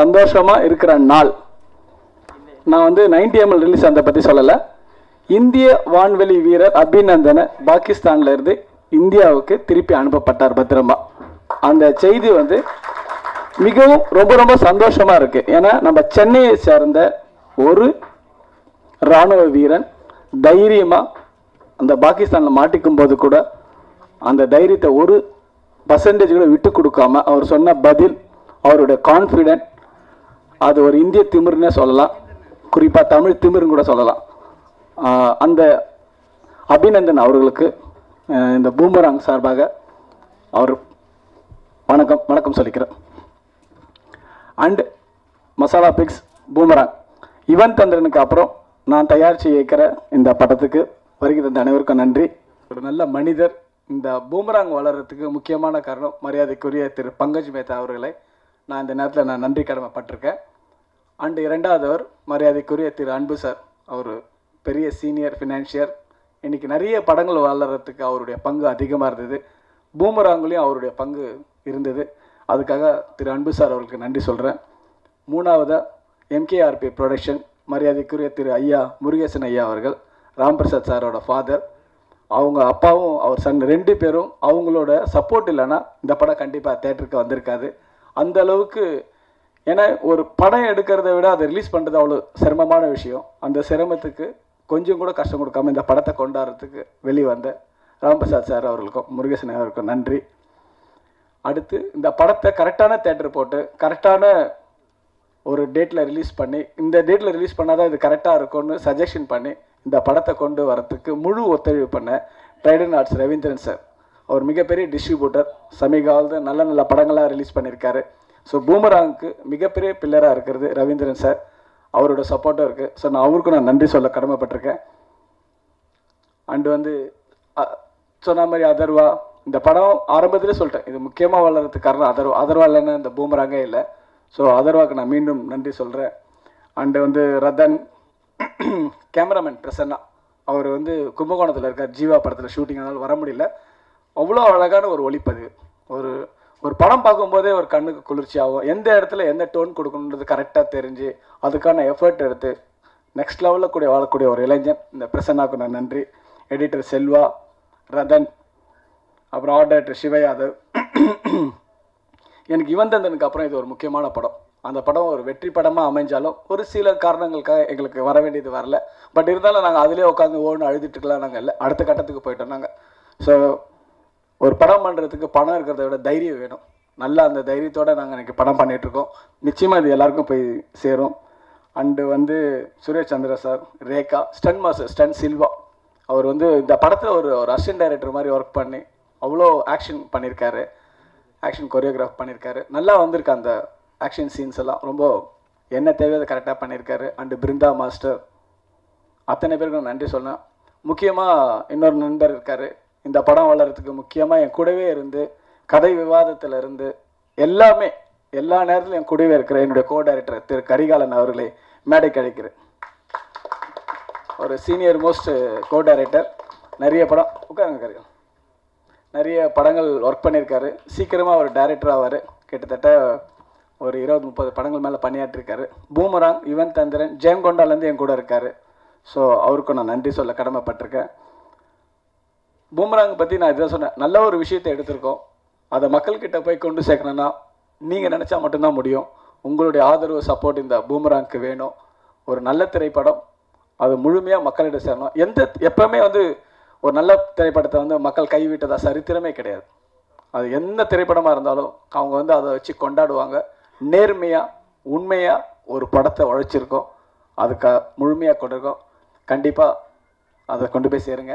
சந்தோஷமாக இருக்கிற நாள். நான் வந்து நைன்டி எம்எல் ரிலீஸ் அந்த பற்றி சொல்லலை. இந்திய வான்வெளி வீரர் அபிநந்தனை பாகிஸ்தான்ல இருந்து இந்தியாவுக்கு திருப்பி அனுப்பப்பட்டார் பத்திரமா. அந்த செய்தி வந்து மிகவும் ரொம்ப ரொம்ப சந்தோஷமா இருக்கு. ஏன்னா நம்ம சென்னையை சேர்ந்த ஒரு ராணுவ வீரன் தைரியமா அந்த பாகிஸ்தானில் மாட்டிக்கும் போது கூட அந்த தைரியத்தை ஒரு பர்சன்டேஜ் கூட விட்டு கொடுக்காம அவர் சொன்ன பதில் அவருடைய கான்ஃபிடென்ட் அது ஒரு இந்திய திமிர்னே சொல்லலாம். குறிப்பாக தமிழ் திமிர்னு கூட சொல்லலாம். அந்த அபிநந்தன் அவர்களுக்கு இந்த பூமராங் சார்பாக அவர் வணக்கம் வணக்கம் சொல்லிக்கிறேன். And masala pix boomerang. Yuvan தந்திரனுக்கு அப்புறம் நான் தயாரித்து இயக்கிற இந்த படத்துக்கு வருகை தந்த அனைவருக்கும் நன்றி. ஒரு நல்ல மனிதர். இந்த பூமராங் வளர்கிறதுக்கு முக்கியமான காரணம் மரியாதைக்குரிய திரு பங்கஜ் மேத்தா அவர்களை. நான் இந்த நேரத்தில் நான் நன்றி கடமைப்பட்டிருக்கேன். அண்டு இரண்டாவதவர் மரியாதைக்குரிய திரு அன்பு சார் அவர் பெரிய சீனியர் ஃபினான்ஷியர். இன்றைக்கி நிறைய படங்கள் வளர்கிறதுக்கு அவருடைய பங்கு அதிகமாக இருந்தது. பூமராங்குலேயும் அவருடைய பங்கு இருந்தது. அதுக்காக திரு அன்பு சார் அவர்களுக்கு நன்றி சொல்கிறேன் மூணாவதாக எம்கேஆர்பி ப்ரொடக்ஷன் மரியாதைக்குரிய திரு ஐயா முருகேசன் ஐயா அவர்கள் ராம்பிரசாத் சாரோட ஃபாதர். அவங்க அப்பாவும் அவர் சன் ரெண்டு பேரும் அவங்களோட சப்போர்ட் இல்லைன்னா இந்த படம் கண்டிப்பாக தேட்டருக்கு வந்திருக்காது. அந்த அளவுக்கு ஏன்னா ஒரு படம் எடுக்கிறத விட அதை ரிலீஸ் பண்ணுறது அவ்வளோ சிரமமான விஷயம். அந்த சிரமத்துக்கு கொஞ்சம் கூட கஷ்டம் கொடுக்காம இந்த படத்தை கொண்டாடுறதுக்கு வெளிவந்த ராம்பிரசாத் சார் அவர்களுக்கும் முருகேசன் அவருக்கும் நன்றி. அடுத்து இந்த படத்தை கரெக்டான தேட்டர் போட்டு கரெக்டான ஒரு டேட்டில் ரிலீஸ் பண்ணி இந்த டேட்டில் ரிலீஸ் பண்ணாதான் இது கரெக்டாக இருக்கும்னு சஜஷன் பண்ணி இந்த படத்தை கொண்டு வரத்துக்கு முழு ஒத்துழைப்பு பண்ண ட்ரைடன் ஆர்ட்ஸ் ரவீந்திரன் சார். அவர் மிகப்பெரிய டிஸ்ட்ரிபியூட்டர் சமீகாலத்து நல்ல நல்ல படங்களாக ரிலீஸ் பண்ணியிருக்காரு ஸோ பூமராங்க்கு மிகப்பெரிய பில்லராக இருக்கிறது ரவீந்திரன் சார் அவரோட சப்போர்ட்டும் இருக்குது ஸோ நான் அவருக்கும் நான் நன்றி சொல்ல கடமைப்பட்டிருக்கேன். அண்டு வந்து சொன்ன மாதிரி அதர்வா இந்த படம் ஆரம்பத்திலே சொல்லிட்டேன். இது முக்கியமாக வளர்றதுக்கு காரணம் அதர்வா. அதர்வா இல்லைன்னா இந்த பூமராங்கே இல்லை. ஸோ அதர்வாக்கு நான் மீண்டும் நன்றி சொல்கிறேன் அண்டு வந்து ரதன் கேமராமேன் பிரசன்னா. அவர் வந்து கும்பகோணத்தில் இருக்கார். ஜீவா படத்தில் ஷூட்டிங்னால வர முடியல. அவ்வளோ அழகான ஒரு ஒளிப்பதிவு. ஒரு ஒரு படம் பார்க்கும்போதே ஒரு கண்ணுக்கு குளிர்ச்சியாகும். எந்த இடத்துல எந்த டோன் கொடுக்கணுன்றது கரெக்டாக தெரிஞ்சு அதுக்கான எஃபர்ட் எடுத்து நெக்ஸ்ட் லெவலில் கூட வாழக்கூடிய ஒரு இளைஞன் இந்த பிரசன்னாக்கு நான் நன்றி. எடிட்டர் செல்வா ரதன் அப்புறம் ஆர்ட் டைரக்டர் சிவ யாதவ் எனக்கு இவன் தந்தனுக்கு அப்புறம் இது ஒரு முக்கியமான படம். அந்த படம் ஒரு வெற்றி படமாக அமைஞ்சாலும் ஒரு சில காரணங்களுக்காக எங்களுக்கு வர வேண்டியது வரல. பட் இருந்தாலும் நாங்கள் அதிலே உட்காந்து ஓடுன்னு அழுதுட்டுக்கலாம் நாங்கள் இல்லை. அடுத்த கட்டத்துக்கு போயிட்டோம் நாங்கள் ஸோ ஒரு படம் பண்ணுறதுக்கு பணம் இருக்கிறத விட தைரியம் வேணும். நல்லா அந்த தைரியத்தோட நாங்கள் இன்னைக்கு படம் பண்ணிகிட்ருக்கோம் நிச்சயமாக இது எல்லாருக்கும் போய் சேரும். அண்டு வந்து Suresh Chandra sir Rekha stunt master stunt Silva. அவர் வந்து இந்த படத்தில் ஒரு ஒரு அசிஸ்டன்ட் டைரக்டர் மாதிரி ஒர்க் பண்ணி அவ்வளோ ஆக்ஷன் பண்ணியிருக்காரு ஆக்ஷன் கொரியோகிராஃப் பண்ணியிருக்காரு நல்லா வந்திருக்கு அந்த ஆக்ஷன் சீன்ஸ் எல்லாம். ரொம்ப என்ன தேவையோ அதை கரெக்டாக பண்ணியிருக்காரு அண்டு பிருந்தா மாஸ்டர். அத்தனை பேருக்கும் நன்றி சொன்னேன் முக்கியமாக இன்னொரு நண்பர் இருக்கார். இந்த படம் வளர்கிறதுக்கு முக்கியமாக என் கூடவே இருந்து கதை விவாதத்தில் இருந்து எல்லாமே எல்லா நேரத்திலும் என் கூடவே இருக்கிற என்னுடைய கோ டைரக்டர் திரு கரிகாலன் அவர்களை மேடைக்கு அழைக்கிறேன். ஒரு சீனியர் மோஸ்ட் கோ டைரக்டர் நிறைய படம் உட்காருங்க கரிகாலன். நிறைய படங்கள் ஒர்க் பண்ணியிருக்காரு. சீக்கிரமாக அவர் டைரக்டர் ஆவார். கிட்டத்தட்ட ஒரு இருபது முப்பது படங்கள் மேலே பணியாற்றிருக்காரு. பூமராங் யுவன் தந்திரன் ஜெயங்கொண்டாலேருந்து என் கூட இருக்கார். ஸோ அவருக்கும் நான் நன்றி சொல்ல கடமைப்பட்டிருக்கேன். பூமராங் பற்றி நான் இதான் சொன்னேன். நல்ல ஒரு விஷயத்தை எடுத்திருக்கோம். அதை மக்கள்கிட்ட போய் கொண்டு சேர்க்கணும்னா நீங்கள் நினச்சா மட்டும்தான் முடியும். உங்களுடைய ஆதரவு சப்போர்ட் இந்த பூமராங்க்கு வேணும். ஒரு நல்ல திரைப்படம் அது முழுமையாக மக்களிடம் சேரணும். எந்த எப்பவுமே வந்து ஒரு நல்ல திரைப்படத்தை வந்து மக்கள் கைவிட்டதாக சரித்திரமே கிடையாது. அது எந்த திரைப்படமாக இருந்தாலும் அவங்க வந்து அதை வச்சு கொண்டாடுவாங்க. நேர்மையாக உண்மையாக ஒரு படத்தை உழைச்சிருக்கோம். அதுக்கு முழுமையாக கொண்டிருக்கோம் கண்டிப்பாக அதை கொண்டு போய் சேருங்க.